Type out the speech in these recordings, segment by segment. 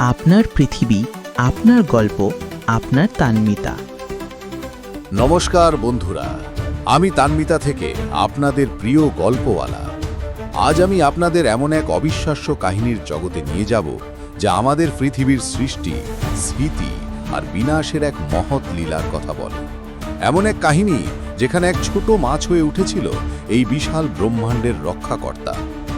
আপনার পৃথিবী, আপনার গল্প, আপনার তান্মিতা। নমস্কার বন্ধুরা, আমি তান্মিতা থেকে আপনাদের প্রিয় গল্পওয়ালা। আজ আমি আপনাদের এমন এক অবিশ্বাস্য কাহিনীর জগতে নিয়ে যাব, যা আমাদের পৃথিবীর সৃষ্টি, স্মৃতি আর বিনাশের এক মহৎ লীলার কথা বলে। এমন এক কাহিনী যেখানে এক ছোট মাছ হয়ে উঠেছিল, এই বিশাল ব্রহ্মাণ্ডের রক্ষাকর্তা।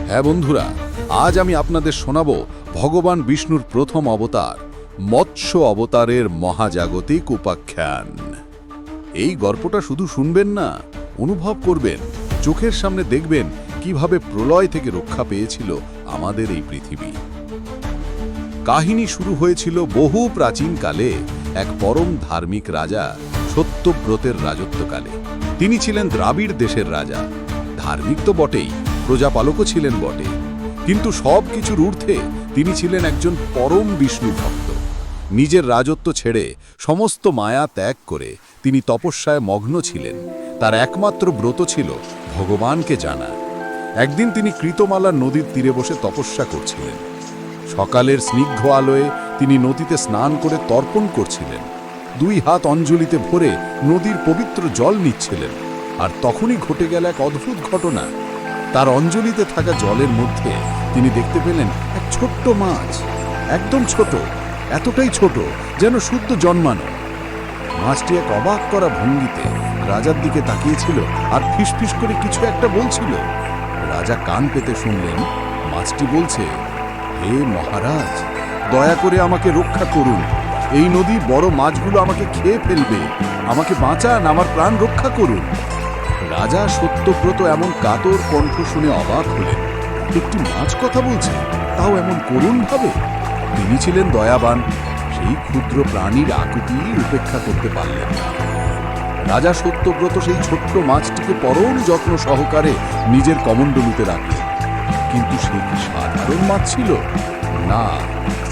হ্যাঁ বন্ধুরা, আজ আমি আপনাদের শোনাব ভগবান বিষ্ণুর প্রথম অবতার, মৎস্য অবতারের মহাজাগতিক উপাখ্যান। এই গল্পটা শুধু শুনবেন না, অনুভব করবেন, চোখের সামনে দেখবেন কীভাবে প্রলয় থেকে রক্ষা পেয়েছিল আমাদের এই পৃথিবী। কাহিনী শুরু হয়েছিল বহু প্রাচীনকালে এক পরম ধার্মিক রাজা সত্যব্রতের রাজত্বকালে। তিনি ছিলেন দ্রাবিড় দেশের রাজা। ধার্মিক তো বটেই, প্রজাপালকও ছিলেন বটে। কিন্তু সব কিছুর ঊর্ধ্বে তিনি ছিলেন একজন পরম বিষ্ণু ভক্ত। নিজের রাজত্ব ছেড়ে সমস্ত মায়া ত্যাগ করে তিনি তপস্যায় মগ্ন ছিলেন। তার একমাত্র ব্রত ছিল ভগবানকে জানা। একদিন তিনি কৃতমালা নদীর তীরে বসে তপস্যা করছিলেন। সকালের স্নিগ্ধ আলোয় তিনি নদীতে স্নান করে তর্পণ করছিলেন। দুই হাত অঞ্জলিতে ভরে নদীর পবিত্র জল নিচ্ছিলেন। আর তখনই ঘটে গেল এক অদ্ভুত ঘটনা। তার অঞ্জলিতে থাকা জলের মধ্যে তিনি দেখতে পেলেন এক ছোট্ট মাছ, একদম ছোট, এতটাই ছোট যেন শুদ্ধ জন্মানো। মাছটি এক অবাক করা ভঙ্গিতে রাজার দিকে তাকিয়েছিল আর ফিসফিস করে কিছু একটা বলছিল। রাজা কান পেতে শুনলেন, মাছটি বলছে, হে মহারাজ, দয়া করে আমাকে রক্ষা করুন। এই নদী বড় মাছগুলো আমাকে খেয়ে ফেলবে। আমাকে বাঁচান, আমার প্রাণ রক্ষা করুন। রাজা সত্যব্রত এমন কাতর কণ্ঠ শুনে অবাক হলেন। একটি মাছ কথা বলছে তাও এমন করুণ ভাবে তিনি ছিলেন দয়াবান, সেই ক্ষুদ্র প্রাণীর আকুতি উপেক্ষা করতে পারলেন না। রাজা সত্যব্রত সেই ছোট্ট মাছটিকে পরম যত্ন সহকারে নিজের কমণ্ডলুতে রাখলেন। কিন্তু সে কি সাধারণ মাছ ছিল? না,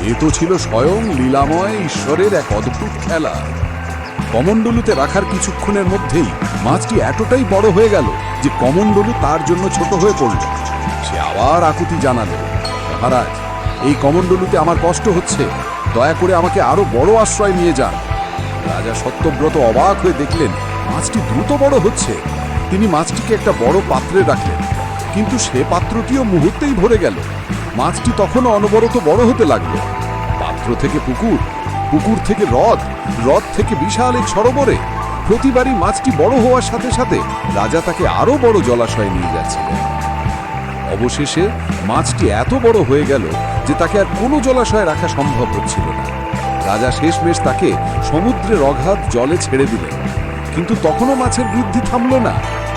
এ তো ছিল স্বয়ং লীলাময় ঈশ্বরের এক অদ্ভুত খেলা। কমণ্ডলুতে রাখার কিছুক্ষণের মধ্যেই মাছটি এতটাই বড় হয়ে গেল যে কমণ্ডলু তার জন্য ছোট হয়ে পড়ল। সে আবার আকুতি জানালো, মহারাজ, এই কমণ্ডলুতে আমার কষ্ট হচ্ছে। দয়া করে আমাকে আরও বড় আশ্রয় নিয়ে যান। রাজা সত্যব্রত অবাক হয়ে দেখলেন, মাছটি দ্রুত বড় হচ্ছে। তিনি মাছটিকে একটা বড় পাত্রে রাখলেন, কিন্তু সে পাত্রটিও মুহূর্তেই ভরে গেল। মাছটি তখনও অনবরত বড় হতে লাগল। পাত্র থেকে পুকুর পুকুর থেকে হ্রদ হ্রদ থেকে বিশাল এক সরোবরে। প্রতিবারই মাছটি বড় হওয়ার সাথে সাথে রাজা তাকে আরও বড় জলাশয়ে নিয়ে যাচ্ছিলেন। অবশেষে মাছটি এত বড় হয়ে গেল যে তাকে আর কোনো জলাশয়ে রাখা সম্ভব হচ্ছিল না। রাজা শেষমেশ তাকে সমুদ্রের অগাধ জলে ছেড়ে দিলেন। কিন্তু তখনও মাছের বৃদ্ধি থামল না।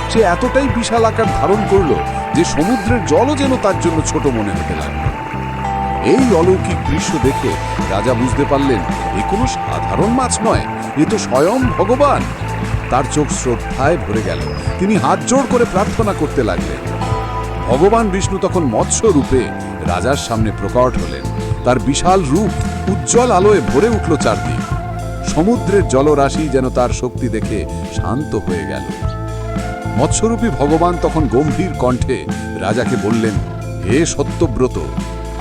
সে এতটাই বিশাল আকার ধারণ করল যে সমুদ্রের জলও যেন তার জন্য ছোট মনে হতে লাগল। এই অলৌকিক দৃশ্য দেখে রাজা বুঝতে পারলেন, এ কোনো সাধারণ মাছ নয়, এ তো স্বয়ং ভগবান। তার চোখ শ্রদ্ধায় ভরে গেল। তিনি হাত জোড় করে প্রার্থনা করতে লাগলেন। ভগবান বিষ্ণু তখন মৎস্য রূপে রাজার সামনে প্রকট হলেন। তার বিশাল রূপ উজ্জ্বল আলোয় ভরে উঠল চারদিক। সমুদ্রের জলরাশি যেন তার শক্তি দেখে শান্ত হয়ে গেল। মৎস্যরূপী ভগবান তখন গম্ভীর কণ্ঠে রাজাকে বললেন, হে সত্যব্রত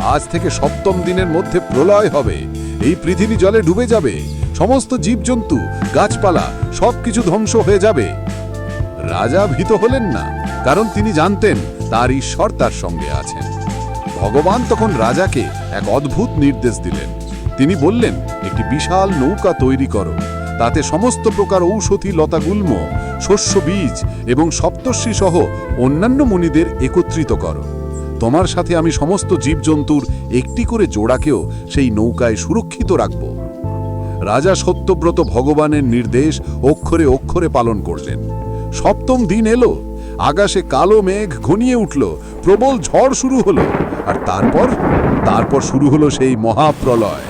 আজ থেকে সপ্তম দিনের মধ্যে প্রলয় হবে। এই পৃথিবী জলে ডুবে যাবে। সমস্ত জীবজন্তু, গাছপালা, সবকিছু ধ্বংস হয়ে যাবে। রাজা ভীত হলেন না, কারণ তিনি জানতেন তার ঈশ্বর তার সঙ্গে আছেন। ভগবান তখন রাজাকে এক অদ্ভুত নির্দেশ দিলেন। তিনি বললেন, একটি বিশাল নৌকা তৈরি করো। তাতে সমস্ত প্রকার ঔষধি লতাগুল্ম, শস্য বীজ এবং সপ্তর্ষি সহ অন্যান্য মুনিদের একত্রিত করো। তোমার সাথে আমি সমস্ত জীবজন্তুর একটি করে জোড়াকেও সেই নৌকায় সুরক্ষিত রাখব। রাজা সত্যব্রত ভগবানের নির্দেশ অক্ষরে অক্ষরে পালন করলেন। সপ্তম দিন এলো, আকাশে কালো মেঘ ঘনিয়ে উঠল, প্রবল ঝড় শুরু হলো, আর তারপর? তারপর শুরু হলো সেই মহাপ্রলয়।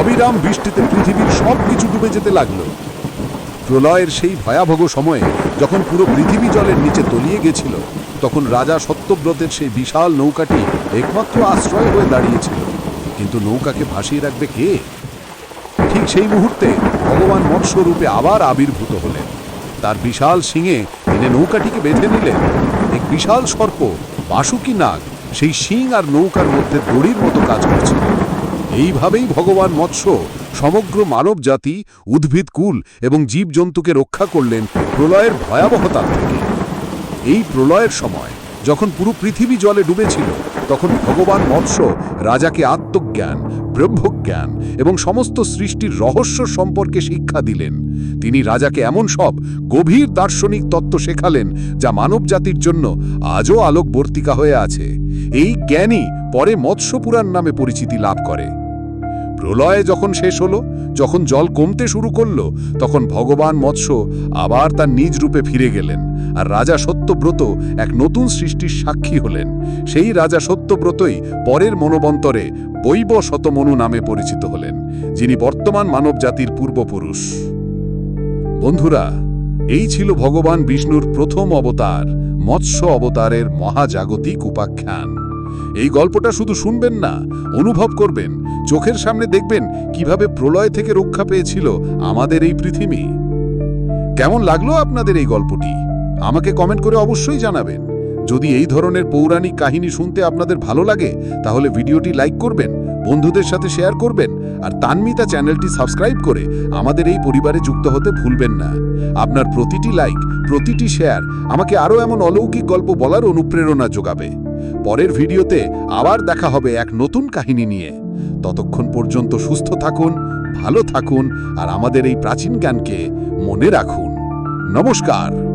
অবিরাম বৃষ্টিতে পৃথিবীর সব কিছু ডুবে যেতে লাগল। প্রলয়ের সেই ভয়াবহ সময়ে যখন পুরো পৃথিবী জলের নিচে তলিয়ে গেছিল তখন রাজা সত্যব্রতের সেই বিশাল নৌকাটি একমাত্র আশ্রয় হয়ে দাঁড়িয়েছিল। কিন্তু নৌকাকে ভাসিয়ে রাখবে কে? ঠিক সেই মুহূর্তে ভগবান মৎস্য রূপে আবার আবির্ভূত হলেন। তার বিশাল শিঙে তিনি নৌকাটিকে বেঁধে নিলেন। এক বিশাল সর্প, বাসুকি নাগ, সেই শিং আর নৌকার মধ্যে দড়ির মতো কাজ করছিল। এইভাবেই ভগবান মৎস্য সমগ্র মানব জাতি উদ্ভিদ কুল এবং জীবজন্তুকে রক্ষা করলেন প্রলয়ের ভয়াবহতা থেকে। এই প্রলয়ের সময়, যখন পুরো পৃথিবী জলে ডুবেছিল, তখন ভগবান মৎস্য, রাজাকে আত্মজ্ঞান, ব্রহ্মজ্ঞান এবং সমস্ত সৃষ্টির রহস্য সম্পর্কে শিক্ষা দিলেন। তিনি রাজাকে এমন সব গভীর দার্শনিক তত্ত্ব শেখালেন, যা মানব জাতির জন্য আজও আলোকবর্তিকা হয়ে আছে। এই জ্ঞানই পরে মৎস্যপুরাণ নামে পরিচিতি লাভ করে। প্রলয়ে যখন শেষ হলো, যখন জল কমতে শুরু করল, তখন ভগবান মৎস্য আবার তার নিজ রূপে ফিরে গেলেন আর রাজা সত্যব্রত এক নতুন সৃষ্টির সাক্ষী হলেন। সেই রাজা সত্যব্রতই পরের মনোবন্তরে বৈব শতমনু নামে পরিচিত হলেন, যিনি বর্তমান মানব জাতির পূর্বপুরুষ। বন্ধুরা, এই ছিল ভগবান বিষ্ণুর প্রথম অবতার, মৎস্য অবতারের মহাজাগতিক উপাখ্যান। এই গল্পটা শুধু শুনবেন না, অনুভব করবেন। চোখের সামনে দেখবেন কীভাবে প্রলয় থেকে রক্ষা পেয়েছিল আমাদের এই পৃথিবী। কেমন লাগল আপনাদের এই গল্পটি? আমাকে কমেন্ট করে অবশ্যই জানাবেন। যদি এই ধরনের পৌরাণিক কাহিনী শুনতে আপনাদের ভালো লাগে, তাহলে ভিডিওটি লাইক করবেন, বন্ধুদের সাথে শেয়ার করবেন, আর তানমিতা চ্যানেলটি সাবস্ক্রাইব করে আমাদের এই পরিবারে যুক্ত হতে ভুলবেন না। আপনার প্রতিটি লাইক, প্রতিটি শেয়ার আমাকে আরও এমন অলৌকিক গল্প বলার অনুপ্রেরণা যোগাবে। পরের ভিডিওতে আবার দেখা হবে এক নতুন কাহিনী নিয়ে। ততক্ষণ পর্যন্ত সুস্থ থাকুন, ভালো থাকুন, আর আমাদের এই প্রাচীন জ্ঞানকে মনে রাখুন। নমস্কার।